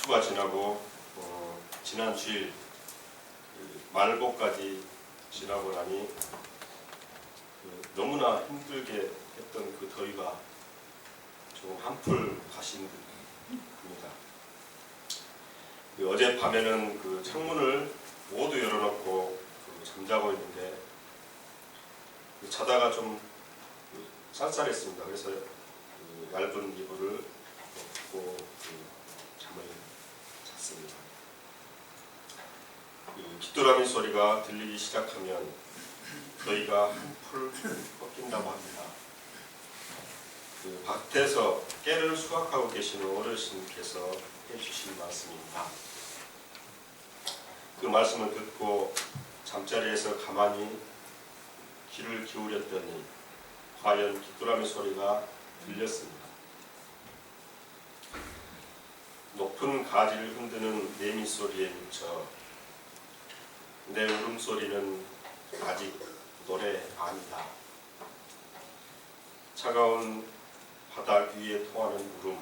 입추가 지나고 어, 지난 주일 그 말복까지 지나고 나니 그 너무나 힘들게 했던 그 더위가 좀 한풀 가신 듯합니다. 그 어젯밤에는 그 창문을 모두 열어놓고 그 잠자고 있는데 그 자다가 좀그 쌀쌀했습니다. 그래서 그 얇은 이불을 덮고 잤습니다. 그 귀뚜라미 소리가 들리기 시작하면 저희가 한풀 꺾인다고 합니다. 그 밭에서 깨를 수확하고 계시는 어르신께서 해주신 말씀입니다. 그 말씀을 듣고 잠자리에서 가만히 귀를 기울였더니 과연 귀뚜라미 소리가 들렸습니다. 높은 가지를 흔드는 매미 소리에 미쳐 내 울음소리는 아직 노래 아니다. 차가운 바닥 위에 통하는 울음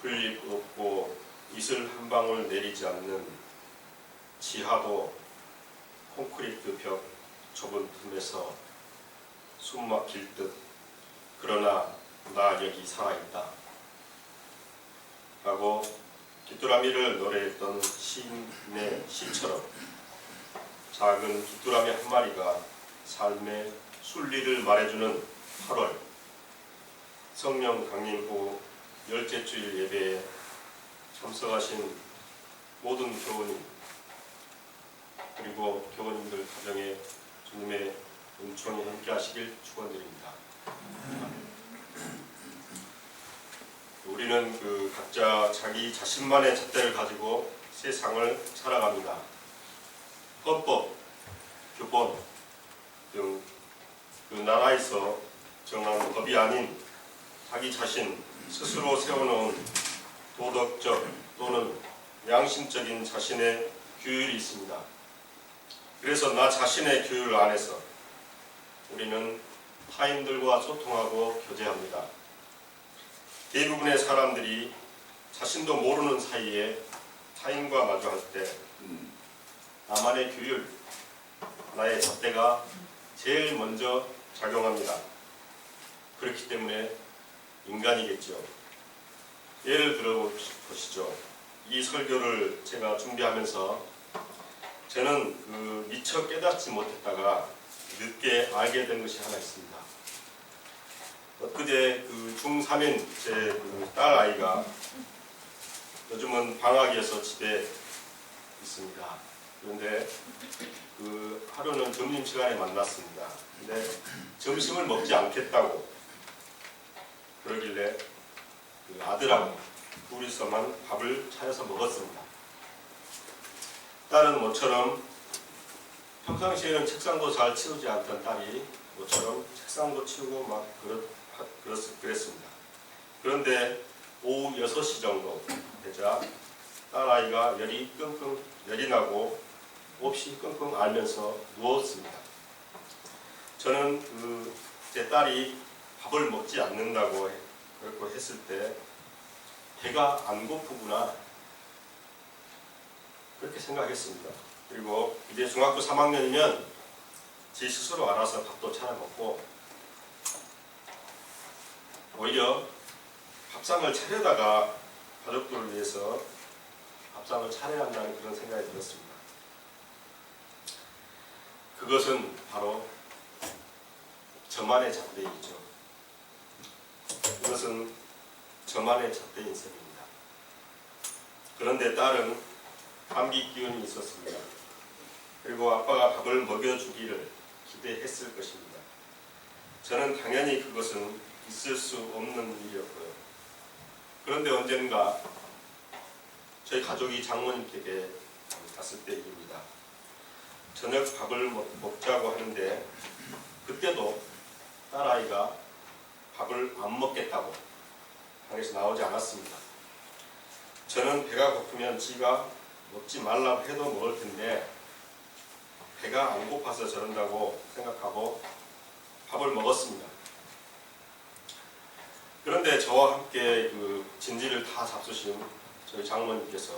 불립 없고 이슬 한 방울 내리지 않는 지하도 콘크리트 벽 좁은 틈에서 숨 막힐 듯 그러나 나 여기 살아있다 하고 귀뚜라미를 노래했던 시인의 시처럼 작은 귀뚜라미 한 마리가 삶의 순리를 말해주는 8월 성령 강림 후 열째 주일 예배에 참석하신 모든 교우님 그리고 교우님들 가정에 주님의 은총이 함께 하시길 축원드립니다. 우리는 그 각자 자기 자신만의 잣대를 가지고 세상을 살아갑니다. 헌법, 규범 등그 나라에서 정한 법이 아닌 자기 자신 스스로 세워놓은 도덕적 또는 양심적인 자신의 규율이 있습니다. 그래서 나 자신의 규율 안에서 우리는 타인들과 소통하고 교제합니다. 대부분의 사람들이 자신도 모르는 사이에 타인과 마주할 때 나만의 규율, 나의 잣대가 제일 먼저 작용합니다. 그렇기 때문에 인간이겠죠. 예를 들어 보시죠. 이 설교를 제가 준비하면서 저는 그 미처 깨닫지 못했다가 늦게 알게 된 것이 하나 있습니다. 엊그제 그 중3인 제그딸 아이가 요즘은 방학이어서 집에 있습니다. 그런데 그 하루는 점심 시간에 만났습니다. 근데 점심을 먹지 않겠다고 그러길래 그 아들하고 둘이서만 밥을 차려서 먹었습니다. 딸은 모처럼 평상시에는 책상도 잘 치우지 않던 딸이 모처럼 책상도 치우고 막 그렇, 하- 그랬습니다. 그런데 오후 6시 정도 되자 딸아이가 열이 끙끙 열이 나고 몹시 끙끙 앓면서 누웠습니다. 저는 그 제 딸이 밥을 먹지 않는다고 했을 때 배가 안 고프구나 그렇게 생각했습니다. 그리고 이제 중학교 3학년이면 제 스스로 알아서 밥도 차려 먹고 오히려 밥상을 차려다가 가족들을 위해서 밥상을 차려야 한다는 그런 생각이 들었습니다. 그것은 바로 저만의 잣대이죠. 그것은 저만의 잣대인 셈입니다. 그런데 딸은 감기 기운이 있었습니다. 그리고 아빠가 밥을 먹여주기를 기대했을 것입니다. 저는 당연히 그것은 있을 수 없는 일이었고요. 그런데 언젠가 저희 가족이 장모님께 갔을 때 일입니다. 저녁 밥을 먹- 먹자고 하는데 그때도 딸아이가 밥을 안 먹겠다고 방에서 나오지 않았습니다. 저는 배가 고프면 지가 먹지 말라고 해도 먹을 텐데 배가 안 고파서 저런다고 생각하고 밥을 먹었습니다. 그런데 저와 함께 그 진지를 다 잡수신 저희 장모님께서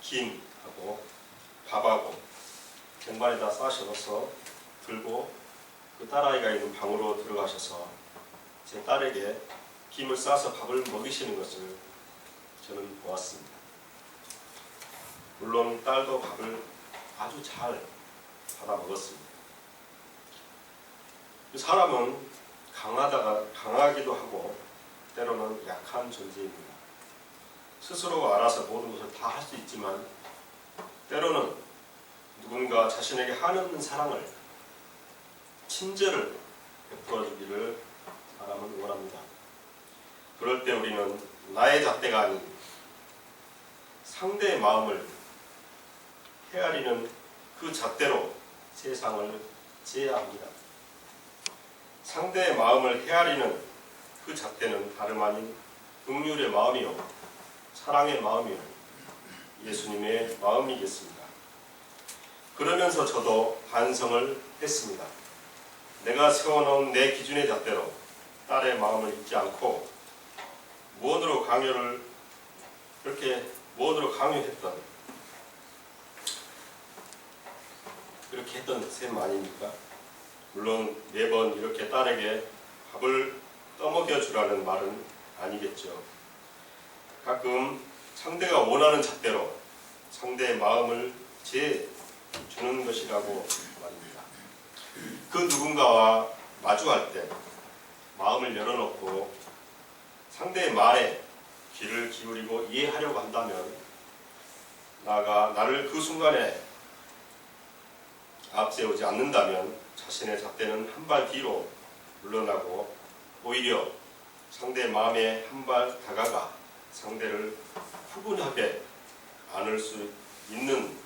김하고 밥하고 쟁반에다 싸셔서 들고 그 딸아이가 있는 방으로 들어가셔서 제 딸에게 김을 싸서 밥을 먹이시는 것을 저는 보았습니다. 물론 딸도 밥을 아주 잘 받아 먹었습니다. 그 사람은 강하다가 강하기도 하고 때로는 약한 존재입니다. 스스로 알아서 모든 것을 다 할 수 있지만 때로는 누군가 자신에게 한없는 사랑을 친절을 베풀어 주기를 사람은 원합니다. 그럴 때 우리는 나의 잣대가 아닌 상대의 마음을 헤아리는 그 잣대로 세상을 지어야 합니다. 상대의 마음을 헤아리는 그 잣대는 다름 아닌 긍휼의 마음이요 사랑의 마음이요 예수님의 마음이겠습니다. 그러면서 저도 반성을 했습니다. 내가 세워놓은 내 기준의 잣대로 딸의 마음을 잊지 않고 무언으로 강요를 그렇게 무언으로 강요했던 그렇게 했던 셈 아닙니까? 물론 매번 이렇게 딸에게 밥을 떠먹여 주라는 말은 아니겠죠. 가끔 상대가 원하는 잣대로 상대의 마음을 재 주는 것이라고 말입니다. 그 누군가와 마주할 때 마음을 열어놓고 상대의 말에 귀를 기울이고 이해하려고 한다면 나가 나를 그 순간에 앞세우지 않는다면 자신의 잣대는 한 발 뒤로 물러나고 오히려 상대의 마음에 한 발 다가가 상대를 푸근하게 안을 수 있는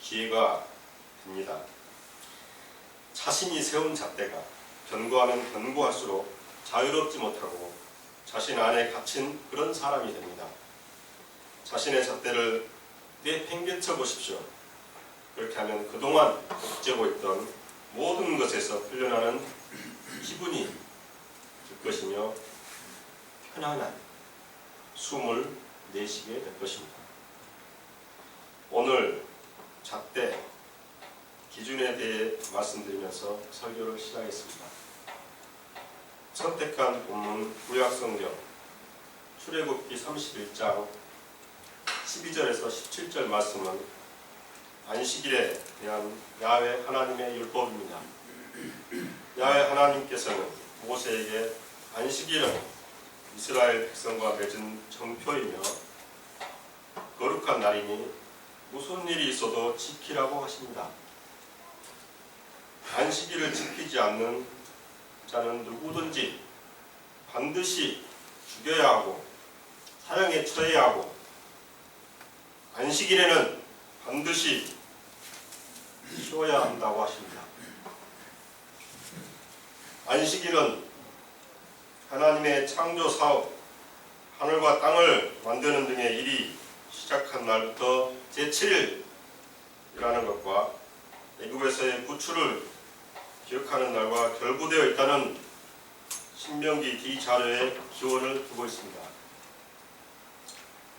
기회가 됩니다. 자신이 세운 잣대가 견고하면 견고할수록 자유롭지 못하고 자신 안에 갇힌 그런 사람이 됩니다. 자신의 잣대를 내팽개쳐 보십시오. 그렇게 하면 그동안 억제고 있던 모든 것에서 풀려나는 기분이 들 것이며 편안한 숨을 내쉬게 될 것입니다. 오늘 잣대 기준에 대해 말씀드리면서 설교를 시작했습니다. 선택한 본문 구약성경 출애굽기 31장 12절에서 17절 말씀은 안식일에 대한 야훼 하나님의 율법입니다. 야훼 하나님께서는 모세에게 안식일은 이스라엘 백성과 맺은 정표이며 거룩한 날이니 무슨 일이 있어도 지키라고 하십니다. 안식일을 지키지 않는 자는 누구든지 반드시 죽여야 하고 사형에 처해야 하고 안식일에는 반드시 쉬어야 한다고 하십니다. 안식일은 하나님의 창조 사업, 하늘과 땅을 만드는 등의 일이 시작한 날부터 제7일이라는 것과 애굽에서의 구출을 기억하는 날과 결부되어 있다는 신명기 디자료에 기원을 두고 있습니다.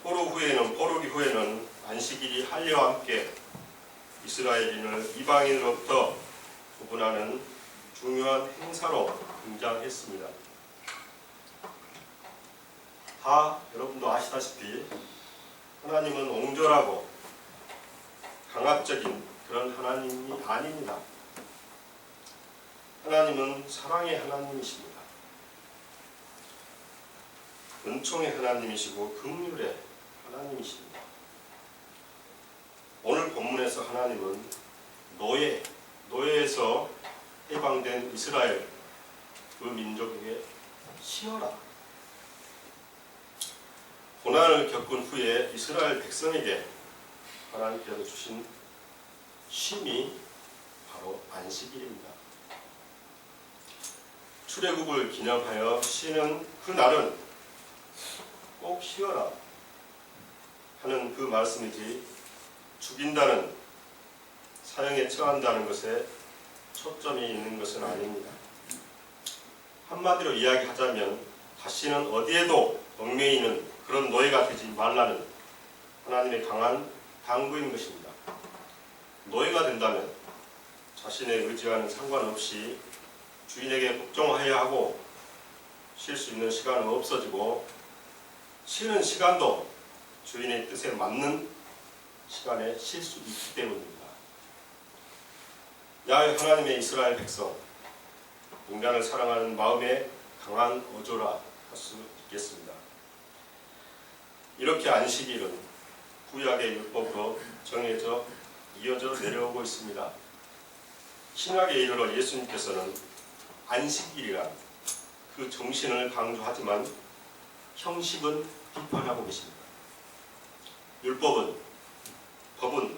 포로 후에는 포로기 후에는 안식일이 할례와 함께 이스라엘인을 이방인으로부터 구분하는 중요한 행사로 등장했습니다. 다 여러분도 아시다시피 하나님은 옹졸하고 강압적인 그런 하나님이 아닙니다. 하나님은 사랑의 하나님이십니다. 은총의 하나님이시고 긍휼의 하나님이십니다. 오늘 본문에서 하나님은 노예, 노예에서 해방된 이스라엘 그 민족에게 쉬어라. 고난을 겪은 후에 이스라엘 백성에게 하나님께서 주신 쉼이 바로 안식일입니다. 출애굽을 기념하여 쉬는 그 날은 꼭 쉬어라 하는 그 말씀이지 죽인다는 사형에 처한다는 것에 초점이 있는 것은 아닙니다. 한마디로 이야기하자면 다시는 어디에도 얽매이는 그런 노예가 되지 말라는 하나님의 강한 당부인 것입니다. 노예가 된다면 자신의 의지와는 상관없이 주인에게 복종해야 하고 쉴 수 있는 시간은 없어지고 쉬는 시간도 주인의 뜻에 맞는 시간에 쉴 수 있기 때문입니다. 야외 하나님의 이스라엘 백성 인간을 사랑하는 마음에 강한 어조라 할 수 있겠습니다. 이렇게 안식일은 구약의 율법으로 정해져 이어져 내려오고 있습니다. 신학에 이르러 예수님께서는 안식일이란 그 정신을 강조하지만 형식은 비판하고 계십니다. 율법은 법은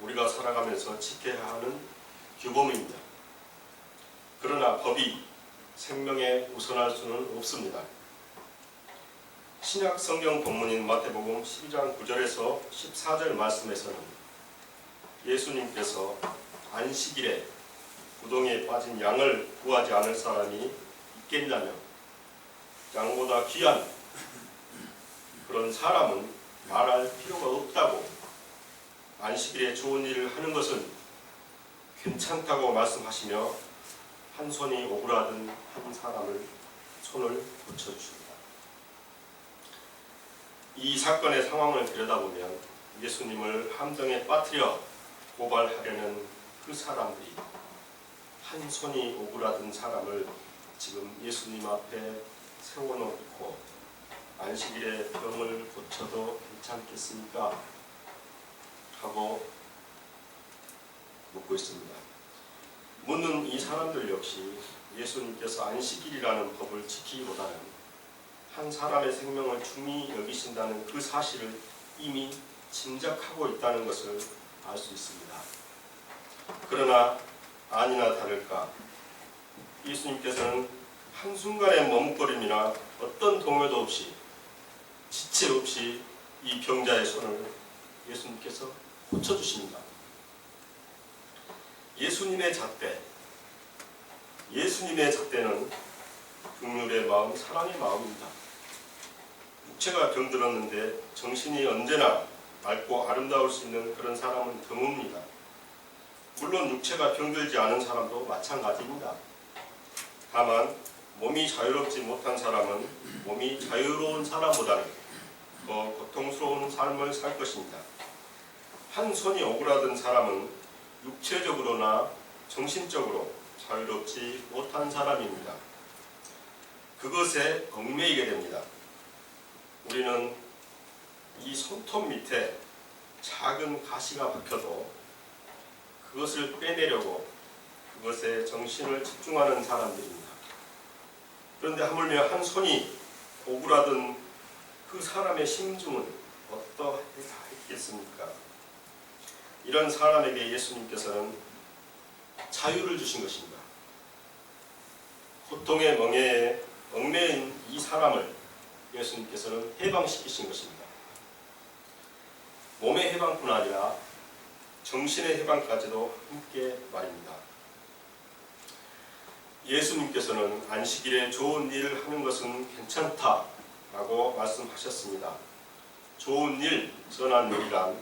우리가 살아가면서 지켜야 하는 규범입니다. 그러나 법이 생명에 우선할 수는 없습니다. 신약 성경 본문인 마태복음 12장 9절에서 14절 말씀에서는 예수님께서 안식일에 구덩이에 빠진 양을 구하지 않을 사람이 있겠냐며 양보다 귀한 그런 사람은 말할 필요가 없다고 안식일에 좋은 일을 하는 것은 괜찮다고 말씀하시며 한 손이 오그라든 한 사람을 손을 고쳐주십니다. 이 사건의 상황을 들여다보면 예수님을 함정에 빠뜨려 고발하려는 그 사람들이 한 손이 오그라든 사람을 지금 예수님 앞에 세워놓고 안식일에 병을 고쳐도 괜찮겠습니까? 하고 묻고 있습니다. 묻는 이 사람들 역시 예수님께서 안식일이라는 법을 지키기보다는 한 사람의 생명을 중히 여기신다는 그 사실을 이미 짐작하고 있다는 것을 알 수 있습니다. 그러나 아니나 다를까 예수님께서는 한순간의 머뭇거림이나 어떤 동요도 없이 지체 없이 이 병자의 손을 예수님께서 고쳐주십니다. 예수님의 잣대, 예수님의 잣대는 긍휼의 마음, 사랑의 마음입니다. 육체가 병들었는데 정신이 언제나 맑고 아름다울 수 있는 그런 사람은 드뭅니다. 물론 육체가 병들지 않은 사람도 마찬가지입니다. 다만 몸이 자유롭지 못한 사람은 몸이 자유로운 사람보다는 더 고통스러운 삶을 살 것입니다. 한 손이 오그라든 사람은 육체적으로나 정신적으로 자유롭지 못한 사람입니다. 그것에 얽매이게 됩니다. 우리는 이 손톱 밑에 작은 가시가 박혀도 그것을 빼내려고 그것에 정신을 집중하는 사람들입니다. 그런데 하물며 한 손이 오그라든 그 사람의 심중은 어떠했겠습니까? 이런 사람에게 예수님께서는 자유를 주신 것입니다. 고통의 멍에에 얽매인 이 사람을 예수님께서는 해방시키신 것입니다. 몸의 해방뿐 아니라 정신의 해방까지도 함께 말입니다. 예수님께서는 안식일에 좋은 일을 하는 것은 괜찮다라고 말씀하셨습니다. 좋은 일, 선한 일이란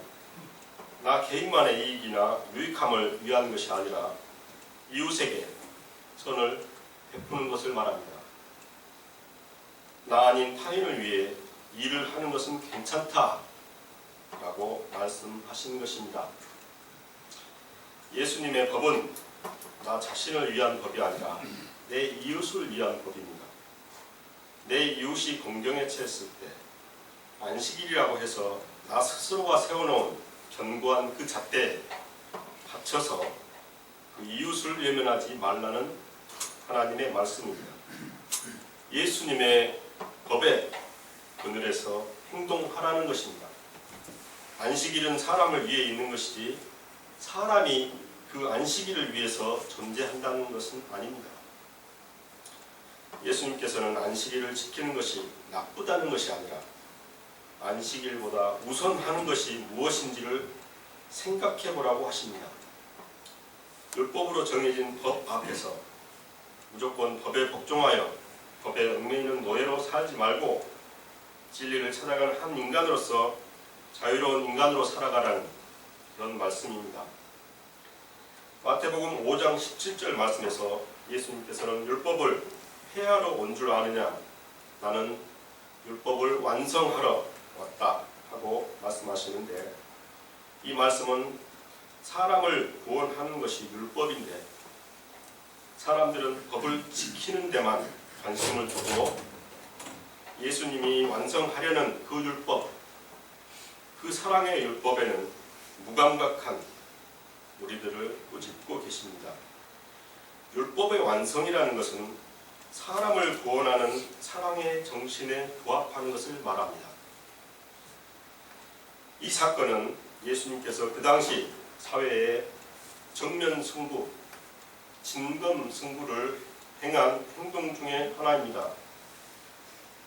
나 개인만의 이익이나 유익함을 위한 것이 아니라 이웃에게 선을 베푸는 것을 말합니다. 나 아닌 타인을 위해 일을 하는 것은 괜찮다 라고 말씀하신 것입니다. 예수님의 법은 나 자신을 위한 법이 아니라 내 이웃을 위한 법입니다. 내 이웃이 공경에 처했을 때 안식일이라고 해서 나 스스로가 세워놓은 견고한 그 잣대에 받쳐서 그 이웃을 외면하지 말라는 하나님의 말씀입니다. 예수님의 법에 그늘에서 행동하라는 것입니다. 안식일은 사람을 위해 있는 것이지 사람이 그 안식일을 위해서 존재한다는 것은 아닙니다. 예수님께서는 안식일을 지키는 것이 나쁘다는 것이 아니라 안식일보다 우선하는 것이 무엇인지를 생각해 보라고 하십니다. 율법으로 정해진 법 앞에서 무조건 법에 복종하여 법에 얽매이는 노예로 살지 말고 진리를 찾아가는 한 인간으로서 자유로운 인간으로 살아가라는 그런 말씀입니다. 마태복음 5장 17절 말씀에서 예수님께서는 율법을 폐하러 온 줄 아느냐 나는 율법을 완성하러 왔다 하고 말씀하시는데 이 말씀은 사람을 구원하는 것이 율법인데 사람들은 법을 지키는 데만 관심을 두고 예수님이 완성하려는 그 율법 그 사랑의 율법에는 무감각한 우리들을 꾸짖고 계십니다. 율법의 완성이라는 것은 사람을 구원하는 사랑의 정신에 부합하는 것을 말합니다. 이 사건은 예수님께서 그 당시 사회의 정면 승부, 진검 승부를 행한 행동 중에 하나입니다.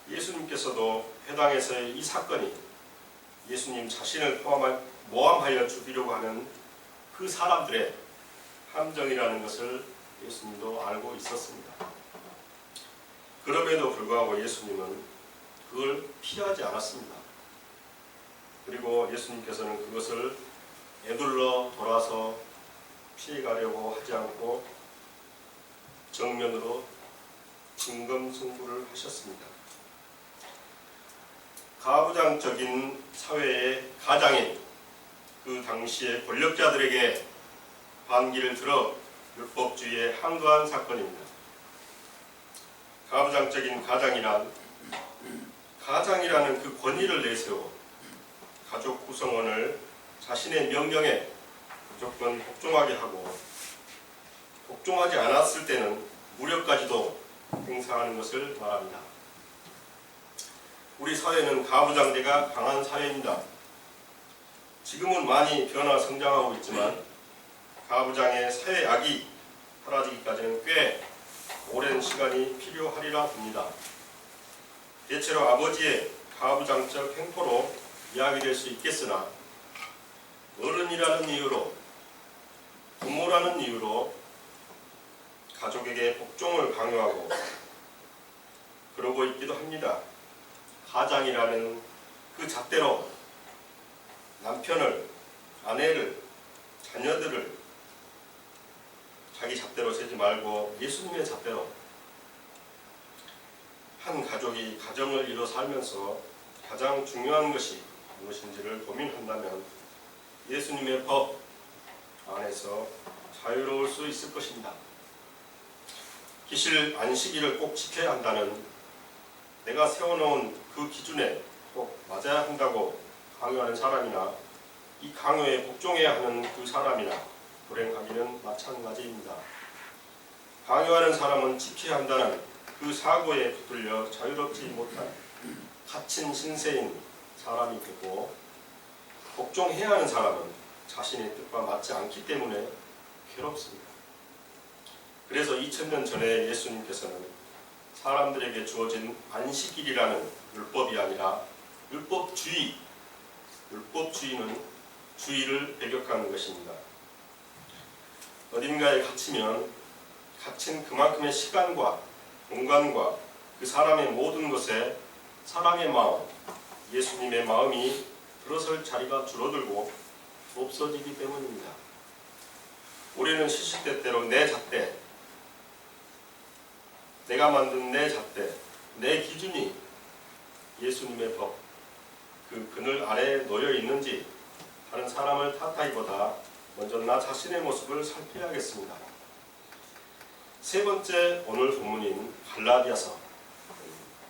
예수님께서도 해당에서의 이 사건이 예수님 자신을 포함한 모함하여 죽이려고 하는 그 사람들의 함정이라는 것을 예수님도 알고 있었습니다. 그럼에도 불구하고 예수님은 그걸 피하지 않았습니다. 그리고 예수님께서는 그것을 애둘러 돌아서 피해가려고 하지 않고 정면으로 진검승부를 하셨습니다. 가부장적인 사회의 가장인 그 당시의 권력자들에게 반기를 들어 율법주의에 항거한 사건입니다. 가부장적인 가장이란 가장이라는 그 권위를 내세워 가족 구성원을 자신의 명령에 무조건 복종하게 하고 복종하지 않았을 때는 무력까지도 행사하는 것을 말합니다. 우리 사회는 가부장제가 강한 사회입니다. 지금은 많이 변화 성장하고 있지만 가부장의 사회 악이 사라지기까지는 꽤 오랜 시간이 필요하리라 봅니다. 대체로 아버지의 가부장적 행포로 이야기될 수 있겠으나 어른이라는 이유로 부모라는 이유로 가족에게 복종을 강요하고 그러고 있기도 합니다. 가장이라는 그 잣대로 남편을, 아내를, 자녀들을 자기 잣대로 세지 말고 예수님의 잣대로 한 가족이 가정을 이뤄 살면서 가장 중요한 것이 무엇인지를 고민한다면 예수님의 법 안에서 자유로울 수 있을 것입니다. 기실 안식일을 꼭 지켜야 한다는 내가 세워놓은 그 기준에 꼭 맞아야 한다고 강요하는 사람이나 이 강요에 복종해야 하는 그 사람이나 불행하기는 마찬가지입니다. 강요하는 사람은 지켜야 한다는 그 사고에 붙들려 자유롭지 못한 갇힌 신세인 사람이 되고 복종해야 하는 사람은 자신의 뜻과 맞지 않기 때문에 괴롭습니다. 그래서 2000년 전에 예수님께서는 사람들에게 주어진 안식일이라는 율법이 아니라 율법주의, 율법주의는 주의를 배격하는 것입니다. 어딘가에 갇히면 갇힌 그만큼의 시간과 공간과 그 사람의 모든 것에 사랑의 마음, 예수님의 마음이 들어설 자리가 줄어들고 없어지기 때문입니다. 우리는 시시때때로 내 잣대, 내가 만든 내 잣대, 내 기준이 예수님의 법, 그 그늘 아래에 놓여 있는지 하는 사람을 탓하기보다 먼저 나 자신의 모습을 살펴야겠습니다. 세 번째 오늘 본문인 갈라디아서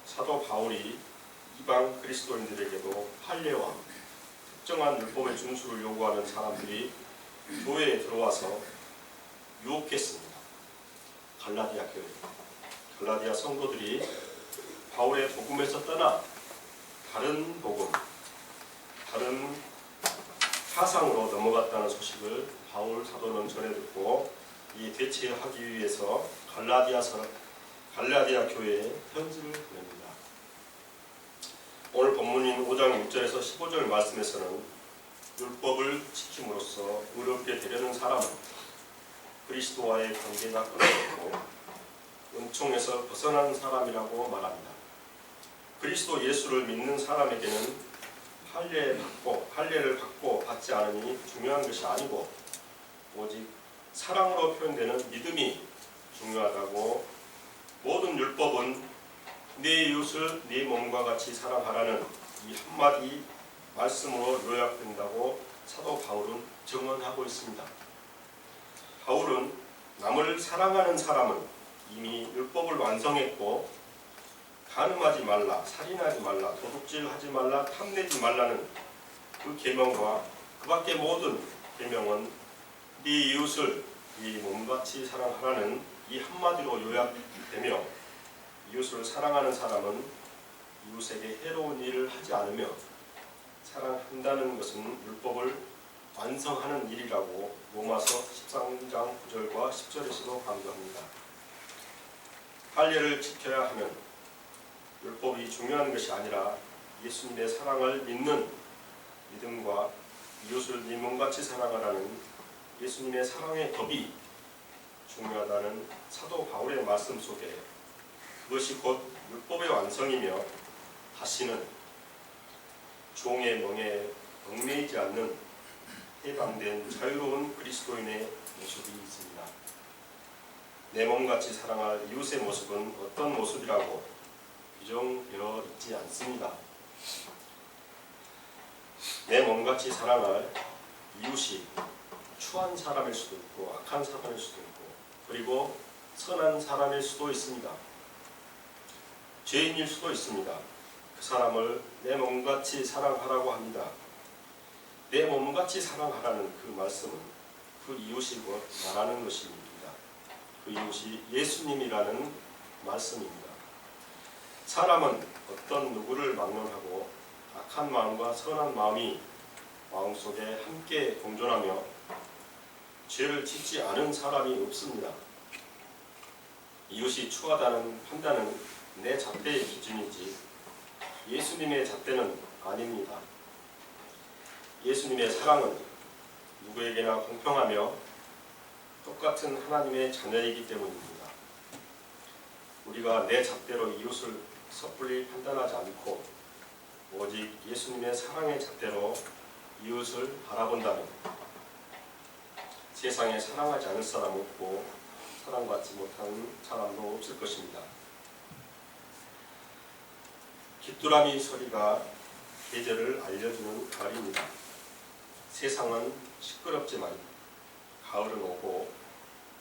사도 바울이 이방 그리스도인들에게도 판례와 특정한 율법의 준수를 요구하는 사람들이 교회에 들어와서 유혹했습니다. 갈라디아 교회, 갈라디아 성도들이 바울의 복음에서 떠나 다른 복음, 다른 사상으로 넘어갔다는 소식을 바울 사도는 전해 듣고 이 대체하기 위해서 갈라디아서 갈라디아 교회에 편지를 보냅니다. 오늘 본문인 5장 6절에서 15절 말씀에서는 율법을 지킴으로써 의롭게 되려는 사람은 그리스도와의 관계가 끊어졌고 은총에서 벗어난 사람이라고 말합니다. 그리스도 예수를 믿는 사람에게는 할례 받고 할례를 받고 받지 않으니 중요한 것이 아니고 오직 사랑으로 표현되는 믿음이 중요하다고 모든 율법은 내 이웃을 네 몸과 같이 사랑하라는 이 한마디 말씀으로 요약된다고 사도 바울은 증언하고 있습니다. 바울은 남을 사랑하는 사람은 이미 율법을 완성했고 간음하지 말라, 살인하지 말라, 도둑질하지 말라, 탐내지 말라는 그 계명과 그밖에 모든 계명은 네 이웃을 네 몸같이 사랑하라는 이 한마디로 요약되며 이웃을 사랑하는 사람은 이웃에게 해로운 일을 하지 않으며 사랑한다는 것은 율법을 완성하는 일이라고 로마서 13장 9절과 10절에서도 강조합니다. 할례를 지켜야 하면 율법이 중요한 것이 아니라 예수님의 사랑을 믿는 믿음과 이웃을 네 몸같이 사랑하라는 예수님의 사랑의 법이 중요하다는 사도 바울의 말씀 속에 그것이 곧 율법의 완성이며 다시는 종의 멍에 얽매이지 않는 해방된 자유로운 그리스도인의 모습이 있습니다. 내 몸같이 사랑할 이웃의 모습은 어떤 모습이라고 규정되어 있지 않습니다. 내 몸같이 사랑할 이웃이 추한 사람일 수도 있고 악한 사람일 수도 있고 그리고 선한 사람일 수도 있습니다. 죄인일 수도 있습니다. 그 사람을 내 몸같이 사랑하라고 합니다. 내 몸같이 사랑하라는 그 말씀은 그 이웃이 곧 말하는 것입니다. 그 이웃이 예수님이라는 말씀입니다. 사람은 어떤 누구를 막론하고 악한 마음과 선한 마음이 마음속에 함께 공존하며 죄를 짓지 않은 사람이 없습니다. 이웃이 추하다는 판단은 내 잣대의 기준이지 예수님의 잣대는 아닙니다. 예수님의 사랑은 누구에게나 공평하며 똑같은 하나님의 자녀이기 때문입니다. 우리가 내 잣대로 이웃을 섣불리 판단하지 않고 오직 예수님의 사랑의 잣대로 이웃을 바라본다면 세상에 사랑하지 않을 사람 없고 사랑받지 못하는 사람도 없을 것입니다. 귀뚜라미 소리가 계절을 알려주는 가을입니다. 세상은 시끄럽지만 가을은 오고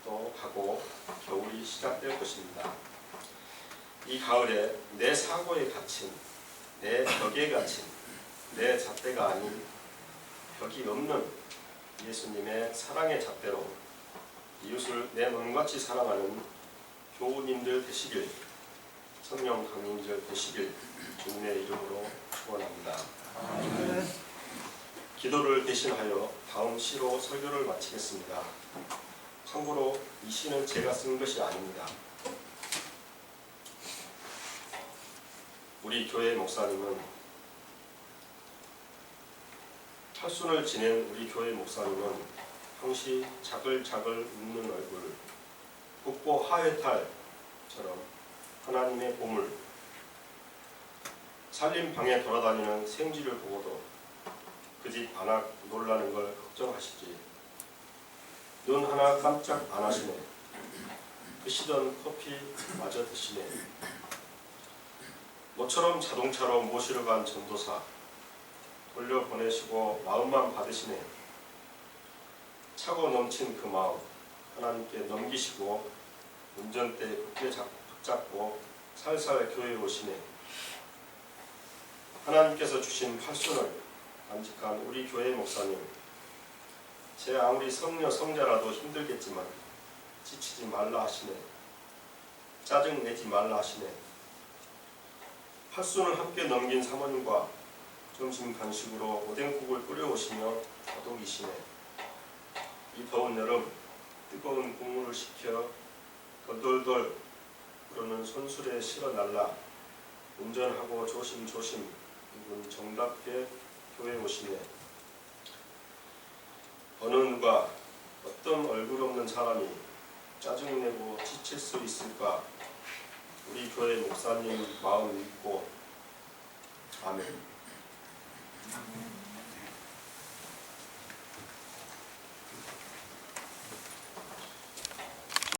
또 가고 겨울이 시작될 것입니다. 이 가을에 내 사고에 갇힌 내 벽에 갇힌 내 잣대가 아닌 벽이 없는 예수님의 사랑의 잣대로 이웃을 내 몸같이 사랑하는 교우님들 되시길 성령 강림절 되시길 주님의 이름으로 축원합니다. 기도를 대신하여 다음 시로 설교를 마치겠습니다. 참고로 이 시는 제가 쓴 것이 아닙니다. 우리 교회 목사님은 팔순을 지낸 우리 교회 목사님은 항시 자글자글 웃는 얼굴, 국보 하회탈처럼 하나님의 보물, 살림방에 돌아다니는 생쥐를 보고도 그집 안악 놀라는 걸 걱정하시지. 눈 하나 깜짝 안 하시네. 드시던 커피 마저 드시네. 모처럼 자동차로 모시러 간 전도사 돌려보내시고 마음만 받으시네. 차고 넘친 그 마음 하나님께 넘기시고 운전대 굳게 잡- 붙잡고 살살 교회에 오시네. 하나님께서 주신 팔순을 간직한 우리 교회 목사님 제 아무리 성녀 성자라도 힘들겠지만 지치지 말라 하시네. 짜증 내지 말라 하시네. 팔순을 함께 넘긴 사모님과 점심 간식으로 오뎅국을 끓여오시며 다독이시네. 이 더운 여름 뜨거운 국물을 식혀 덜덜덜 그러는 손술에 실어 날라 운전하고 조심조심 이분 정답게 교회 오시네. 어느 누가 어떤 얼굴 없는 사람이 짜증내고 지칠 수 있을까? 우리 교회 목사님 마음 읽고 아멘.